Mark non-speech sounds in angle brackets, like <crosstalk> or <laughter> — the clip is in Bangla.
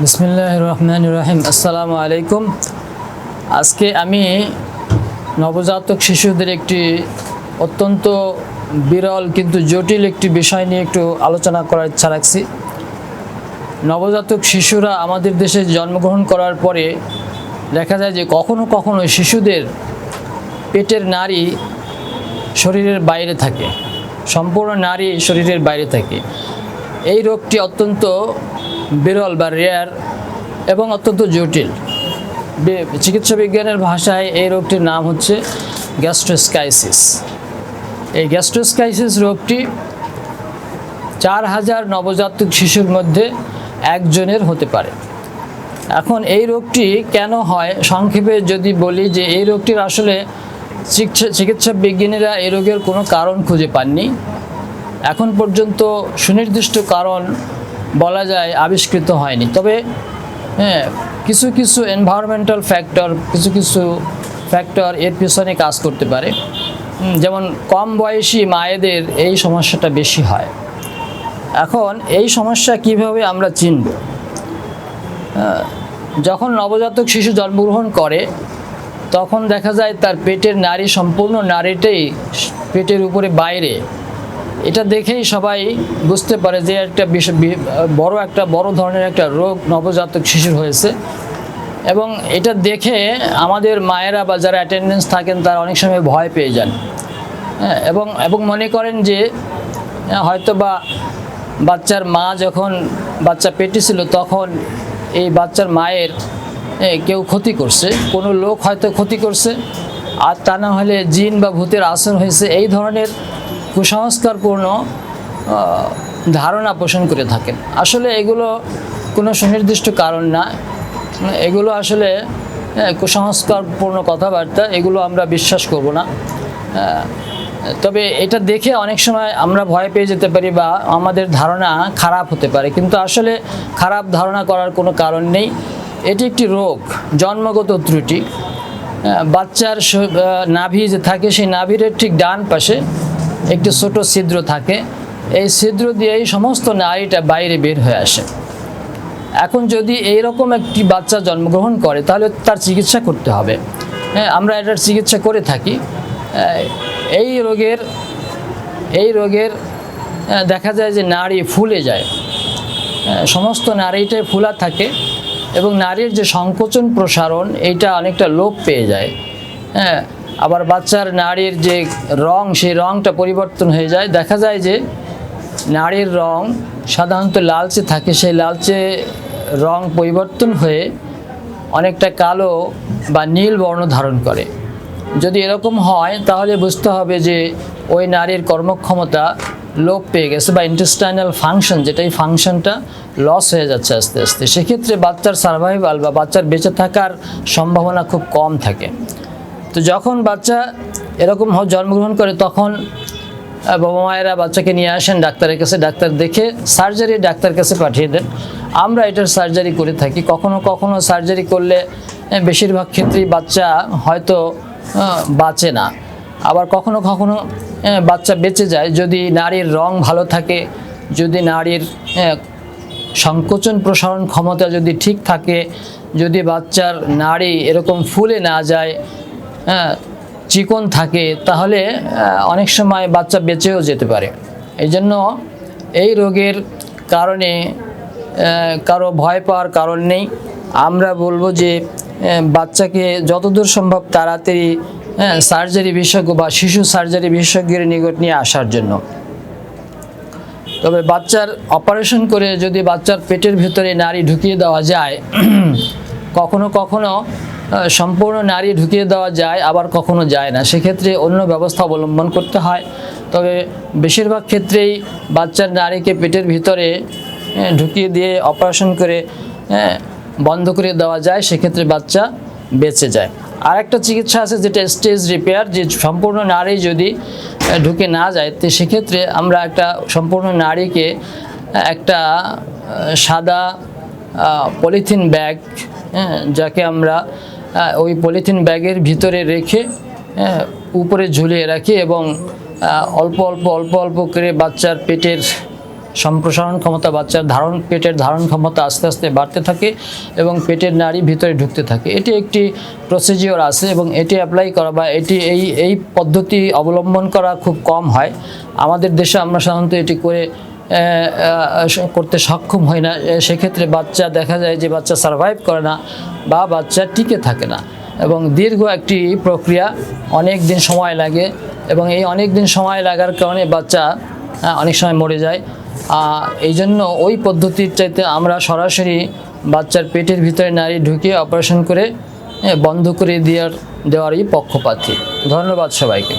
বিসমিল্লাহ রহমান রহিম আসসালামু আলাইকুম আজকে আমি নবজাতক শিশুদের একটি অত্যন্ত বিরল কিন্তু জটিল একটি বিষয় নিয়ে একটু আলোচনা করার ইচ্ছা রাখছি। নবজাতক শিশুরা আমাদের দেশে জন্মগ্রহণ করার পরে দেখা যায় যে কখনো কখনো শিশুদের পেটের নারী শরীরের বাইরে থাকে। সম্পূর্ণ নারী শরীরের বাইরে থাকে। এই রোগটি অত্যন্ত বিরল বা রেয়ার এবং অত্যন্ত জটিল। চিকিৎসা বিজ্ঞানের ভাষায় এই রোগটির নাম হচ্ছে গ্যাস্ট্রোস্কাইসিস এই গ্যাস্ট্রোস্কাইসিস রোগটি চার হাজার নবজাতক শিশুর মধ্যে একজনের হতে পারে। এখন এই রোগটি কেন হয়? সংক্ষেপে যদি বলি যে এই রোগটির আসলে চিকিৎসা বিজ্ঞানীরা এই রোগের কোনো কারণ খুঁজে পাননি। এখন পর্যন্ত সুনির্দিষ্ট কারণ বলা যায় আবিষ্কৃত হয়নি। তবে হ্যাঁ কিছু কিছু এনভায়রনমেন্টাল ফ্যাক্টর কিছু কিছু ফ্যাক্টর এর পিছনে কাজ করতে পারে। যেমন কম বয়সী মায়েদের এই সমস্যাটা বেশি হয়। এখন এই সমস্যা কীভাবে আমরা চিনব? যখন নবজাতক শিশু জন্মগ্রহণ করে, তখন দেখা যায় তার পেটের নারী সম্পূর্ণ নারীটাই পেটের উপরে বাইরে। এটা দেখেই সবাই বুঝতে পারে যে একটা বড় একটা বড় ধরনের একটা রোগ নবজাতক শিশুর হয়েছে। এবং এটা দেখে আমাদের মায়েরা বা যারা অ্যাটেন্ডেন্স থাকেন তারা অনেক সময় ভয় পেয়ে যান। হ্যাঁ, এবং এবং মনে করেন যে হ্যাঁ, হয়তো বা বাচ্চার মা যখন বাচ্চা পেটে ছিল তখন এই বাচ্চার মায়ের কেউ ক্ষতি করছে। কোনো লোক হয়তো ক্ষতি করছে। আর তা না হলে জিন বা ভূতের আসন হয়েছে। এই ধরনের কুসংস্কারপূর্ণ ধারণা পোষণ করে থাকেন। আসলে এগুলো কোনো সুনির্দিষ্ট কারণ না। এগুলো আসলে হ্যাঁ, কুসংস্কারপূর্ণ কথাবার্তা এগুলো আমরা বিশ্বাস করব না। তবে এটা দেখে অনেক সময় আমরা ভয় পেয়ে যেতে পারি বা আমাদের ধারণা খারাপ হতে পারে। কিন্তু আসলে খারাপ ধারণা করার কোনো কারণ নেই। এটি একটি রোগ জন্মগত ত্রুটি। বাচ্চার নাভি যে থাকে সেই নাভির ঠিক ডান পাশে একটি ছোট ছিদ্র থাকে। এই ছিদ্র দিয়েই সমস্ত নারীটা বাইরে বের হয়ে আসে। এখন যদি এই রকম একটি বাচ্চা জন্মগ্রহণ করে, তাহলে তার চিকিৎসা করতে হবে। হ্যাঁ আমরা এটার চিকিৎসা করে থাকি। এই রোগের এই রোগের দেখা যায় যে নারী ফুলে যায়। সমস্ত নারীটাই ফুলা থাকে এবং নারীর যে সংকোচন প্রসারণ, এইটা অনেকটা লোপ পেয়ে যায়। হ্যাঁ আবার বাচ্চার নারীর যে রং, সেই রংটা পরিবর্তন হয়ে যায়। দেখা যায় যে নারীর রং সাধারণত লালচে থাকে। সেই লালচে রং পরিবর্তন হয়ে অনেকটা কালো বা নীল বর্ণ ধারণ করে। যদি এরকম হয়, তাহলে বুঝতে হবে যে ওই নারীর কর্মক্ষমতা লোপ পেয়ে গেছে বা ইন্টেস্টাইনাল ফাংশন যেটা এই ফাংশনটা লস হয়ে যাচ্ছে আস্তে আস্তে। সেক্ষেত্রে বাচ্চার সার্ভাইভাল বা বাচ্চার বেঁচে থাকার সম্ভাবনা খুব কম থাকে। তো যখন বাচ্চা এরকম জন্মগ্রহণ করে, তখন বাবা মায়েরা বাচ্চাকে নিয়ে আসেন ডাক্তারের কাছে। ডাক্তার দেখে সার্জারি ডাক্তার কাছে পাঠিয়ে দেন। আমরা এটার সার্জারি করে থাকি। কখনো কখনো সার্জারি করলে বেশিরভাগ ক্ষেত্রেই বাচ্চা হয়তো বাঁচে না। আবার কখনো কখনো বাচ্চা বেঁচে যায় যদি নারীর রং ভালো থাকে, যদি নারীর সংকোচন প্রসারণ ক্ষমতা যদি ঠিক থাকে, যদি বাচ্চার নাড়ি এরকম ফুলে না যায় হ্যাঁ চিকন থাকে, তাহলে অনেক সময় বাচ্চা বেঁচেও যেতে পারে। এই জন্য এই রোগের কারণে কারও ভয় পাওয়ার কারণ নেই। আমরা বলব যে বাচ্চাকে যতদূর সম্ভব তাড়াতাড়ি সার্জারি বিশেষজ্ঞ বা শিশু সার্জারি বিশেষজ্ঞের নিকট নিয়ে আসার জন্য। তবে বাচ্চার অপারেশন করে যদি বাচ্চার পেটের ভেতরে নারী ঢুকিয়ে দেওয়া যায়, <clears throat> কখনো কখনো সম্পূর্ণ নারী ঢুকিয়ে দেওয়া যায়, আবার কখনো যায় না। সেক্ষেত্রে অন্য ব্যবস্থা অবলম্বন করতে হয়। তবে বেশিরভাগ ক্ষেত্রেই বাচ্চার নারীকে পেটের ভিতরে ঢুকিয়ে দিয়ে অপারেশন করে বন্ধ করে দেওয়া যায়। সেক্ষেত্রে বাচ্চা বেঁচে যায়। আর একটা চিকিৎসা আছে, যেটা স্টেজ রিপেয়ার, যে সম্পূর্ণ নারী যদি ঢুকে না যায়, তো সেক্ষেত্রে আমরা একটা সম্পূর্ণ নারীকে একটা সাদা পলিথিন ব্যাগ যাকে আমরা ওই পলিথিন ব্যাগের ভিতরে রেখে হ্যাঁ, উপরে ঝুলিয়ে রাখি এবং অল্প অল্প অল্প অল্প করে বাচ্চার পেটের সম্প্রসারণ ক্ষমতা বাচ্চার ধারণ পেটের ধারণ ক্ষমতা আস্তে আস্তে বাড়তে থাকে এবং পেটের নাড়ি ভিতরে ঢুকতে থাকে। এটি একটি প্রসিজিওর আছে এবং এটি অ্যাপ্লাই করা বা এটি এই এই পদ্ধতি অবলম্বন করা খুব কম হয়। আমাদের দেশে আমরা সাধারণত এটি করে করতে সক্ষম হয় না। সেক্ষেত্রে বাচ্চা দেখা যায় যে বাচ্চা সার্ভাইভ করে না বা বাচ্চা টিকে থাকে না। এবং দীর্ঘ একটি প্রক্রিয়া অনেক দিন সময় লাগে এবং এই অনেক দিন সময় লাগার কারণে বাচ্চা অনেক সময় মরে যায়। এই জন্য ওই পদ্ধতির চাইতে আমরা সরাসরি বাচ্চার পেটের ভিতরে নারী ঢুকিয়ে অপারেশন করে বন্ধ করে দেওয়ার, দেওয়ারই পক্ষপাতী। ধন্যবাদ সবাইকে।